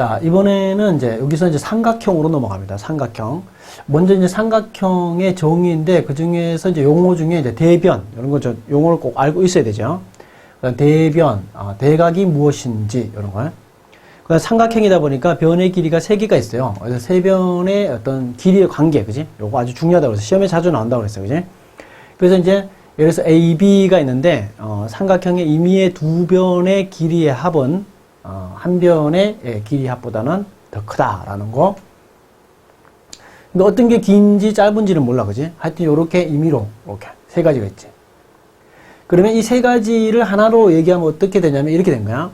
자, 이번에는 이제 여기서 이제 삼각형으로 넘어갑니다. 삼각형. 먼저 이제 삼각형의 정의인데 그 중에서 이제 용어 중에 이제 대변 이런 거저 용어를 꼭 알고 있어야 되죠. 그다음 대변, 아, 대각이 무엇인지 이런 거. 그 삼각형이다 보니까 변의 길이가 세 개가 있어요. 그래서 세 변의 어떤 길이의 관계, 그지? 요거 아주 중요하다고 그래서 시험에 자주 나온다고 그랬어요, 그지? 그래서 이제 예를 들어서 A, B가 있는데 어, 삼각형의 임의의 두 변의 길이의 합은 어, 한 변의 예, 길이 합보다는 더 크다라는 거. 근데 어떤 게 긴지 짧은지는 몰라, 그지? 하여튼 요렇게 임의로 이렇게 세 가지가 있지. 그러면 이 세 가지를 하나로 얘기하면 어떻게 되냐면 이렇게 된 거야.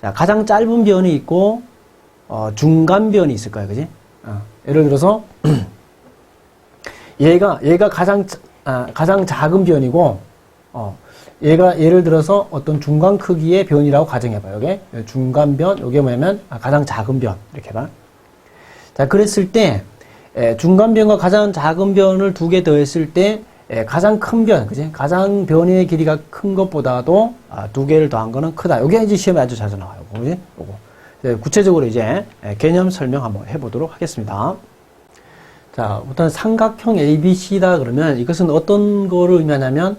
자, 가장 짧은 변이 있고 어, 중간 변이 있을 거야, 그지? 어, 예를 들어서 얘가 얘가 가장 자- 아, 가장 작은 변이고 어, 얘가 예를 들어서 어떤 중간 크기의 변이라고 가정해봐. 요게 중간 변, 요게 뭐냐면 아, 가장 작은 변 이렇게 봐. 자, 그랬을 때 에, 중간 변과 가장 작은 변을 두 개 더했을 때 에, 가장 큰 변, 그지? 가장 변의 길이가 큰 것보다도 아, 두 개를 더한 거는 크다. 요게 이제 시험에 아주 자주 나와요. 그지? 요거. 이제 구체적으로 이제 에, 개념 설명 한번 해보도록 하겠습니다. 자, 일단 삼각형 ABC다 그러면 이것은 어떤 거를 의미하냐면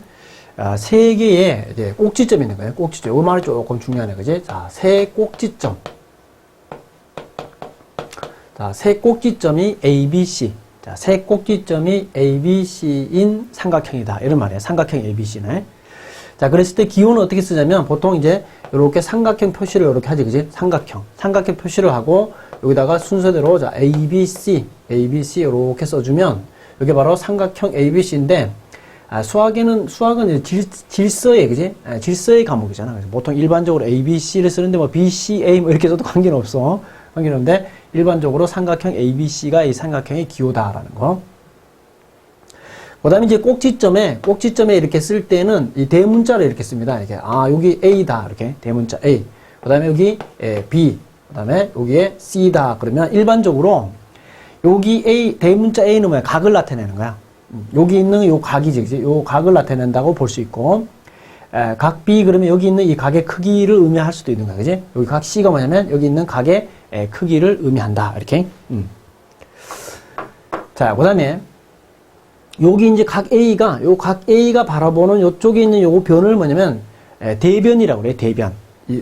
아, 세 개의 이제 꼭지점이 있는 거예요. 꼭지점. 이 말이 조금 중요하네, 그지? 자, 세 꼭지점. 자, 세 꼭지점이 ABC. 자, 세 꼭지점이 ABC인 삼각형이다. 이런 말이에요. 삼각형 ABC네. 자, 그랬을 때 기호는 어떻게 쓰냐면 보통 이제 이렇게 삼각형 표시를 이렇게 하지, 그지? 삼각형. 삼각형 표시를 하고 여기다가 순서대로 자, ABC, ABC 이렇게 써주면 이게 바로 삼각형 ABC인데 아, 수학에는 수학은 질, 질서의 그지? 아, 질서의 과목이잖아. 그래서 보통 일반적으로 A, B, C를 쓰는데 뭐 B, C, A 뭐 이렇게 써도 관계는 없어. 관계는 없는데 일반적으로 삼각형 A, B, C가 이 삼각형의 기호다라는 거. 그다음에 이제 꼭지점에 꼭지점에 이렇게 쓸 때는 이 대문자를 이렇게 씁니다. 이렇게 아 여기 A다 이렇게 대문자 A. 그다음에 여기 에, B. 그다음에 여기에 C다 그러면 일반적으로 여기 A 대문자 A는 뭐야 각을 나타내는 거야. 음, 여기 있는 요 각이지, 그지? 요 각을 나타낸다고 볼 수 있고, 에, 각 B 그러면 여기 있는 이 각의 크기를 의미할 수도 있는 거야, 그지? 여기 각 C가 뭐냐면 여기 있는 각의 에, 크기를 의미한다, 이렇게. 음. 자, 그 다음에 여기 이제 각 A가 요 각 A가 바라보는 요쪽에 있는 요 변을 뭐냐면 에, 대변이라고 그래, 대변. 이,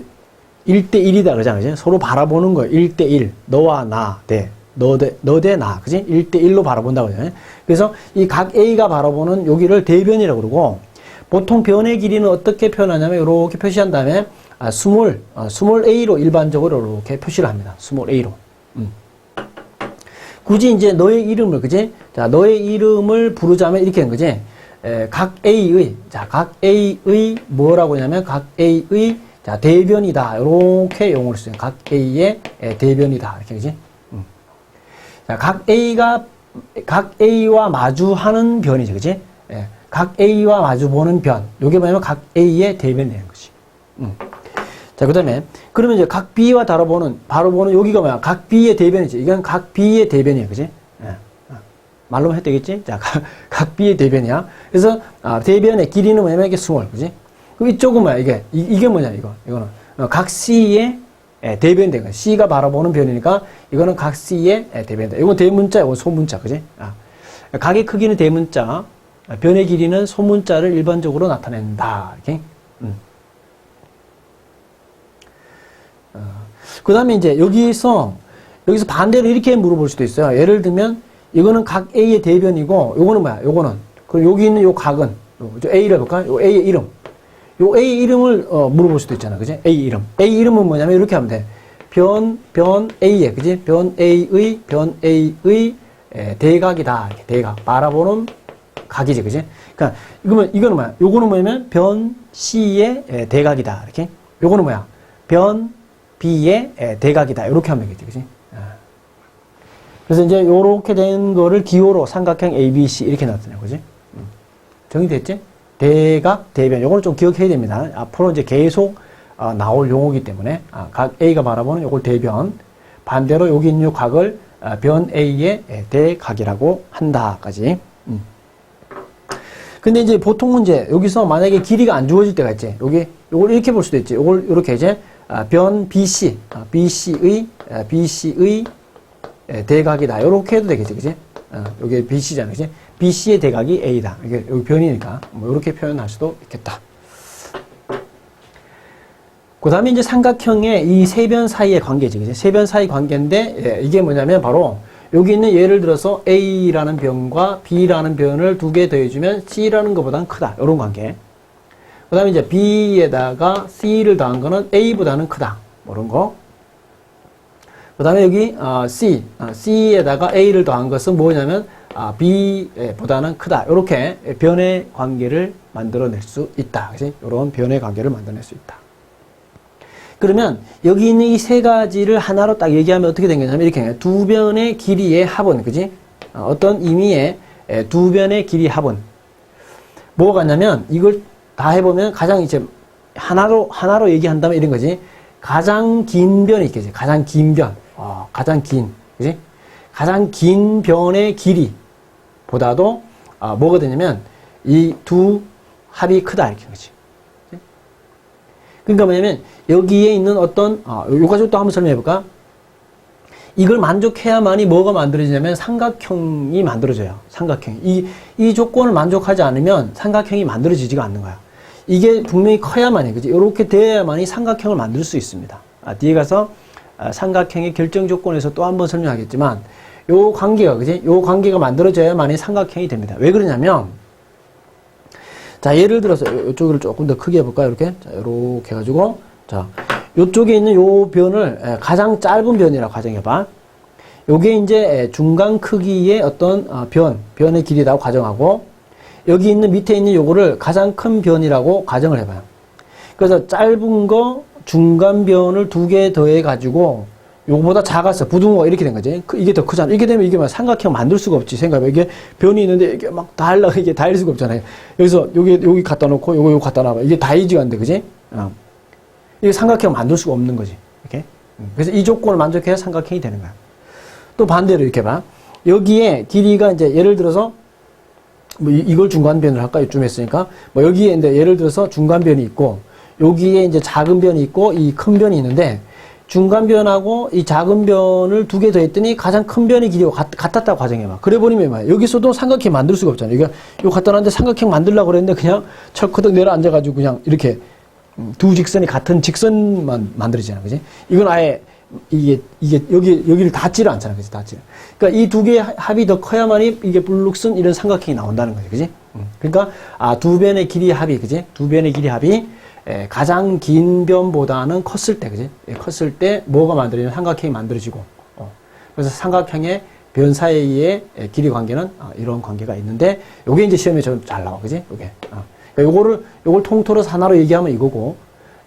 1대1이다 그러잖아, 그지? 서로 바라보는 거야, 1대1. 너와 나, 대. 너 대, 너 대 나, 그지? 1대1로 바라본다고 그러잖아요. 그래서 이 각 A가 바라보는 여기를 대변이라고 그러고, 보통 변의 길이는 어떻게 표현하냐면, 이렇게 표시한 다음에, 아, 스몰, 아, 스몰 A로 일반적으로 이렇게 표시를 합니다. 스몰 A로. 음. 굳이 이제 너의 이름을, 그지? 자, 너의 이름을 부르자면 이렇게 된 거지? 에, 각 A의, 자, 각 A의 뭐라고 하냐면, 각 A의, 자, 대변이다. 이렇게 용어를 쓰요. 각 A의 에, 대변이다. 이렇게, 그지? 음. 자, 각 A가, 각 A와 마주하는 변이죠. 그지? 예, 각 A와 마주 보는 변. 요게 뭐냐면 각 A의 대변이 되는 거지. 음. 자, 그 다음에, 그러면 이제 각 B와 다뤄 보는, 바로 보는 여기가 뭐야? 각 B의 대변이지. 이건 각 B의 대변이에요. 그지? 예. 어. 말로 해도 되겠지? 자, 각, 각 B의 대변이야. 그래서, 아, 대변의 길이는 뭐냐면 이게 스몰. 그지? 그 이쪽은 뭐야? 이게, 이, 게 뭐냐? 이거. 이거는. 어, 각 C의 예, 대변이 되는 거야. C가 바라보는 변이니까 이거는 각 C의 예, 대변이다. 이건 대문자, 이건 소문자. 그지? 아. 각의 크기는 대문자, 아, 변의 길이는 소문자를 일반적으로 나타낸다. 이렇게. 음. 그 다음에 이제 여기서, 여기서 반대로 이렇게 물어볼 수도 있어요. 예를 들면, 이거는 각 A의 대변이고, 요거는 뭐야? 요거는. 그리고 여기 있는 요 각은, 요, 저 A를 해볼까? 요 A의 이름. 요 A 이름을, 어, 물어볼 수도 있잖아. 그지? A 이름. A 이름은 뭐냐면 이렇게 하면 돼. 변, 변 A의, 그지? 변 A의, 변 A의 에, 대각이다. 이렇게 대각. 바라보는 각이지, 그지? 그니까, 이거는, 이거는 뭐야? 요거는 뭐냐면, 변 C의 에, 대각이다. 이렇게. 요거는 뭐야? 변 B의 에, 대각이다. 이렇게 하면 되겠지, 그지? 아. 그래서 이제 요렇게 된 거를 기호로 삼각형 ABC 이렇게 나타내는 거지. 음. 정리됐지? 대각, 대변. 요거는 좀 기억해야 됩니다. 앞으로 이제 계속 어, 나올 용어이기 때문에 아, 각 A가 바라보는 요걸 대변. 반대로 여기 있는 요 각을 아, 변 A의 에, 대각이라고 한다까지. 음. 근데 이제 보통은 이제 여기서 만약에 길이가 안 주어질 때가 있지. 여기 요걸 이렇게 볼 수도 있지. 요걸 이렇게 이제 아, 변 BC, 아, BC의, 아, BC의 에, 대각이다. 이렇게 해도 되겠지, 그지? 어, 이게 BC잖아, 그지? BC의 대각이 A다. 이게 여기 변이니까 뭐 이렇게 표현할 수도 있겠다. 그 다음에 이제 삼각형의 이 세 변 사이의 관계지, 그지? 세변 사이 관계인데, 예, 이게 뭐냐면 바로 여기 있는 예를 들어서 A라는 변과 B라는 변을 두 개 더해주면 C라는 것보다는 크다. 이런 관계. 그 다음에 이제 B에다가 C를 더한 거는 A보다는 크다. 뭐 이런 거. 그 다음에 여기 어, C, 어, C에다가 A를 더한 것은 뭐냐면 아, B보다는 크다. 이렇게 변의 관계를 만들어낼 수 있다. 이런 변의 관계를 만들어낼 수 있다. 그러면 여기 있는 이 세 가지를 하나로 딱 얘기하면 어떻게 된 거냐면 이렇게. 두 변의 길이의 합은, 그지? 어, 어떤 의미의 에, 두 변의 길이 합은 뭐가 같냐면 이걸 다 해보면 가장 이제 하나로 하나로 얘기한다면 이런 거지. 가장 긴 변이 있겠지. 가장 긴 변. 어, 가장 긴, 그지? 가장 긴 변의 길이 보다도 아, 뭐가 되냐면 이 두 합이 크다 이렇게 거지. 그러니까 뭐냐면 여기에 있는 어떤 아, 요 가지고 또 한번 설명해 볼까? 이걸 만족해야만이 뭐가 만들어지냐면 삼각형이 만들어져요. 삼각형. 이, 이 조건을 만족하지 않으면 삼각형이 만들어지지가 않는 거야. 이게 분명히 커야만이, 그지? 이렇게 돼야만이 삼각형을 만들 수 있습니다. 아, 뒤에 가서 아, 삼각형의 결정 조건에서 또 한 번 설명하겠지만, 요 관계가, 그지? 요 관계가 만들어져야만이 삼각형이 됩니다. 왜 그러냐면, 자, 예를 들어서 요- 요쪽을 조금 더 크게 해볼까요? 이렇게. 자, 요렇게 해가지고, 자, 요쪽에 있는 요 변을 에, 가장 짧은 변이라고 가정해봐. 요게 이제 에, 중간 크기의 어떤 어, 변, 변의 길이라고 가정하고, 여기 있는 밑에 있는 요거를 가장 큰 변이라고 가정을 해봐요. 그래서 짧은 거, 중간 변을 두 개 더해 가지고 요거보다 작았어. 부등호가 이렇게 된 거지. 그- 이게 더 크잖아. 이렇게 되면 이게 막 삼각형 만들 수가 없지. 생각해봐. 이게 변이 있는데 이게 막다 하려고 이게 다할 수가 없잖아요. 여기서 여기, 여기 갖다 놓고 요거, 요거 갖다 놔봐. 이게 다 이지가 안 돼. 그지? 어. 이게 삼각형 만들 수가 없는 거지. 이렇게. 음. 그래서 이 조건을 만족해야 삼각형이 되는 거야. 또 반대로 이렇게 봐. 여기에 길이가 이제 예를 들어서 뭐 이- 이걸 중간변을 할까 이쯤 했으니까 뭐 여기에 이제 예를 들어서 중간변이 있고 여기에 이제 작은 변이 있고 이 큰 변이 있는데 중간 변하고 이 작은 변을 두 개 더했더니 가장 큰 변의 길이가 같, 같았다고 가정해봐. 그래 버리면 뭐야? 여기서도 삼각형 만들 수가 없잖아. 이거 이거 갖다 놨는데 삼각형 만들려고 그랬는데 그냥 철커덕 내려앉아가지고 그냥 이렇게 음, 두 직선이 같은 직선만 만들어지잖아, 그지? 이건 아예 이게 이게 여기 여기를 닿지를 않잖아, 그지? 닿지. 그러니까 이 두 개의 하- 합이 더 커야만이 이게 블룩슨 이런 삼각형이 나온다는 거지, 그지? 음. 그러니까 아두 변의 길이 합이, 그지? 두 변의 길이 합이 에, 가장 긴 변보다는 컸을 때, 그지? 예, 컸을 때 뭐가 만들어지면 삼각형이 만들어지고, 어. 그래서 삼각형의 변 사이의 에, 길이 관계는 아, 이런 관계가 있는데, 요게 이제 시험에 좀 잘 나와, 그지? 요게. 어. 요거를, 요걸 통틀어서 하나로 얘기하면 이거고,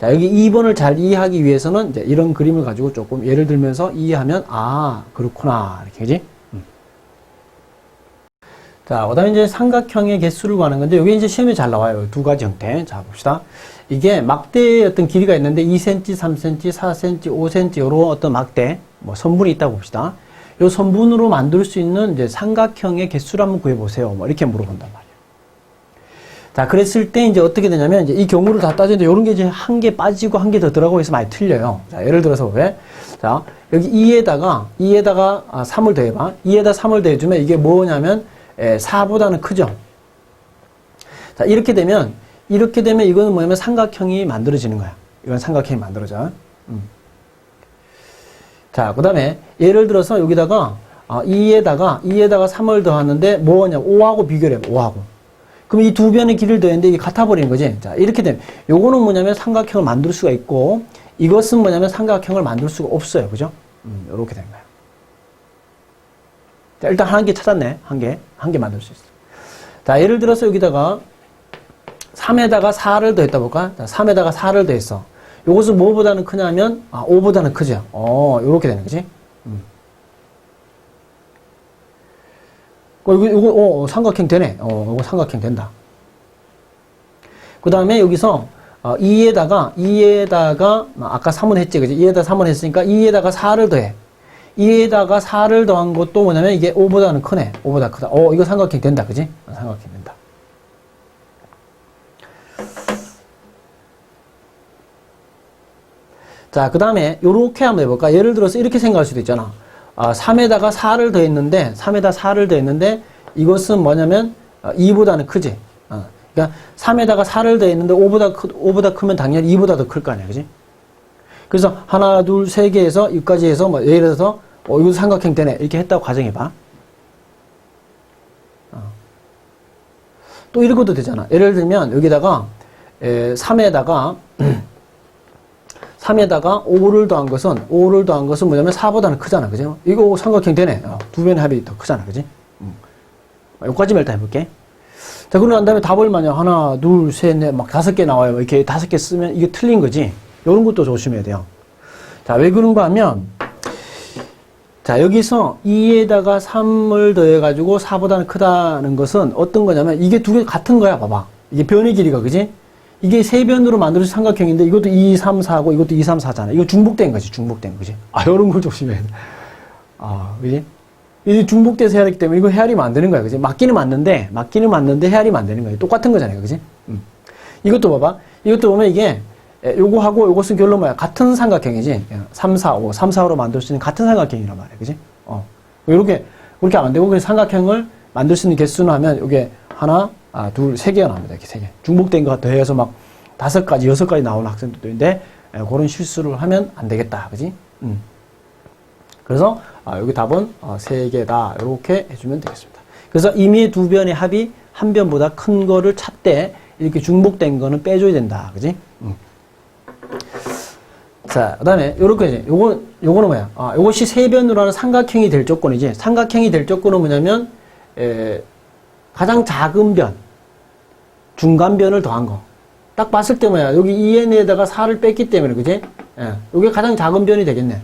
자, 여기 2번을 잘 이해하기 위해서는 이제 이런 그림을 가지고 조금 예를 들면서 이해하면, 아, 그렇구나. 이렇게, 그지? 음. 자, 그 다음에 이제 삼각형의 개수를 구하는 건데, 여기 이제 시험에 잘 나와요. 두 가지 형태. 자, 봅시다. 이게 막대의 어떤 길이가 있는데, 2cm, 3cm, 4cm, 5cm, 요런 어떤 막대, 뭐 선분이 있다고 봅시다. 요 선분으로 만들 수 있는 이제 삼각형의 개수를 한번 구해 보세요. 뭐 이렇게 물어본단 말이에요. 자, 그랬을 때 이제 어떻게 되냐면, 이제 이 경우를 다 따지는데, 요런 게 이제 한 개 빠지고 한 개 더 들어가고 해서 많이 틀려요. 자, 예를 들어서 왜? 자, 여기 2에다가, 2에다가 아, 3을 더해 봐. 2에다 3을 더해 주면 이게 뭐냐면, 에, 4보다는 크죠. 자, 이렇게 되면, 이렇게 되면 이거는 뭐냐면 삼각형이 만들어지는 거야. 이건 삼각형이 만들어져. 음. 자, 그 다음에 예를 들어서 여기다가 아, 2에다가 2에다가 3을 더하는데 뭐냐 5하고 비교를 해. 5하고. 그럼 이 두 변의 길을 더했는데 이게 같아 버리는 거지. 자, 이렇게 되면 요거는 뭐냐면 삼각형을 만들 수가 있고 이것은 뭐냐면 삼각형을 만들 수가 없어요. 그죠? 음, 요렇게 되는 거야. 자, 일단 한 개 찾았네. 한 개. 한 개 만들 수 있어. 자, 예를 들어서 여기다가 3에다가 4를 더했다 볼까? 자, 3에다가 4를 더했어. 요것은 뭐보다는 크냐면, 아, 5보다는 크죠. 어, 요렇게 되는 거지. 음. 어, 이거, 이거, 어, 어, 삼각형 되네. 어, 이거 삼각형 된다. 그 다음에 여기서, 어, 2에다가, 2에다가, 아까 3은 했지, 그지? 2에다 3은 했으니까 2에다가 4를 더해. 2에다가 4를 더한 것도 뭐냐면 이게 5보다는 크네. 5보다 크다. 어, 이거 삼각형 된다. 그지? 어, 삼각형 된다. 자, 그 다음에 요렇게 한번 해볼까? 예를 들어서 이렇게 생각할 수도 있잖아. 아, 3에다가 4를 더했는데, 3에다 4를 더했는데, 이것은 뭐냐면, 2보다는 크지. 어, 그러니까 3에다가 4를 더했는데 5보다, 크, 5보다 크면 당연히 2보다 더 클 거 아니야. 그지? 그래서 하나, 둘, 세 개에서 6까지 해서 뭐 예를 들어서 어, 이거 삼각형 되네. 이렇게 했다고 가정해봐. 어. 또 이런 것도 되잖아. 예를 들면 여기다가 에, 3에다가 3에다가 5를 더한 것은 5를 더한 것은 뭐냐면 4보다는 크잖아. 그죠? 이거 삼각형 되네. 어, 두 변의 합이 더 크잖아. 그지? 음. 여기까지만 일단 해볼게. 자, 그러고 난 다음에 답을 만약 하나, 둘, 셋, 넷, 막 다섯 개 나와요. 이렇게 다섯 개 쓰면 이게 틀린 거지. 이런 것도 조심해야 돼요. 자, 왜 그런가 하면, 자, 여기서 2에다가 3을 더해가지고 4보다는 크다는 것은 어떤 거냐면, 이게 두 개 같은 거야, 봐봐. 이게 변의 길이가, 그지? 이게 세 변으로 만들어진 삼각형인데, 이것도 2, 3, 4고, 이것도 2, 3, 4잖아. 이거 중복된 거지, 중복된 거, 그지? 아, 이런 걸 조심해야 돼. 아, 그지? 이 중복돼서 해야 되기 때문에 이거 헤아리면 안 되는 거야. 그지? 맞기는 맞는데, 맞기는 맞는데 헤아리면 안 되는 거야. 똑같은 거잖아요. 그지? 음. 이것도 봐봐. 이것도 보면 이게, 에, 요거하고 요것은 결론 뭐야? 같은 삼각형이지. 3, 4, 5. 3, 4, 5로 만들 수 있는 같은 삼각형이란 말이야. 그지? 어. 요렇게, 그렇게 안 되고, 그래서 삼각형을 만들 수 있는 개수는 하면, 요게 하나, 아, 둘, 세 개가 나옵니다. 이렇게 세 개. 중복된 거 더해서 막 다섯 가지, 여섯 가지 나오는 학생들도 있는데, 에, 그런 실수를 하면 안 되겠다. 그지? 음. 그래서 아, 여기 답은 어, 세 개다 이렇게 해주면 되겠습니다. 그래서 임의의 두 변의 합이 한 변보다 큰 거를 찾되 이렇게 중복된 거는 빼줘야 된다, 그지? 음. 자, 그 다음에 요렇게 이제 요거 요거는 뭐야? 아, 요것이 세 변으로 하는 삼각형이 될 조건이지. 삼각형이 될 조건은 뭐냐면 에, 가장 작은 변, 중간 변을 더한 거. 딱 봤을 때 뭐야? 여기 2n에다가 4를 뺐기 때문에 그지? 예. 요게 가장 작은 변이 되겠네.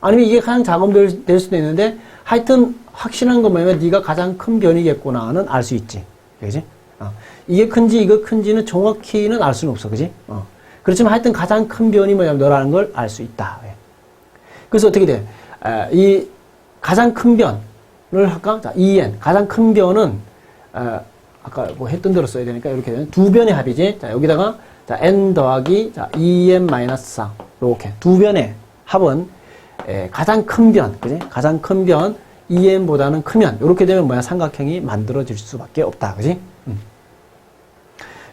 아니면 이게 가장 작은 변이 될 수도 있는데 하여튼 확실한 건 뭐냐면 네가 가장 큰 변이겠구나는 알 수 있지. 그지? 어. 이게 큰지 이거 큰지는 정확히는 알 수는 없어. 그지? 어. 그렇지만 하여튼 가장 큰 변이 뭐냐면 너라는 걸 알 수 있다. 예. 그래서 어떻게 돼? 에, 이 가장 큰 변을 할까? 자, 2n. 가장 큰 변은 에, 아까 뭐 했던 대로 써야 되니까 이렇게 되면 두 변의 합이지. 자, 여기다가 자, n 더하기 자, 2n 마이너스 4. 이렇게 두 변의 합은 에, 가장 큰 변, 그지? 가장 큰 변, 2n보다는 크면, 이렇게 되면 뭐야? 삼각형이 만들어질 수밖에 없다, 그지? 음.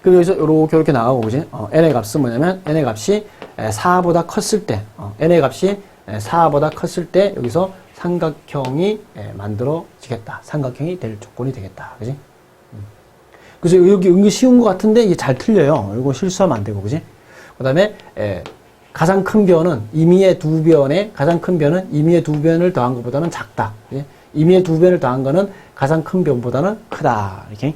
그리고 여기서 요렇게, 요렇게 나가고, 그지? 어, n의 값은 뭐냐면, n의 값이 에, 4보다 컸을 때, 어, n의 값이 에, 4보다 컸을 때, 여기서 삼각형이 에, 만들어지겠다. 삼각형이 될 조건이 되겠다, 그지? 음. 그래서 여기 은근 쉬운 것 같은데, 이게 잘 틀려요. 이거 실수하면 안 되고, 그지? 그 다음에, 가장 큰 변은 임의의 두 변의 가장 큰 변은 임의의 두 변을 더한 것보다는 작다. 예? 임의의 두 변을 더한 거는 가장 큰 변보다는 크다. 이렇게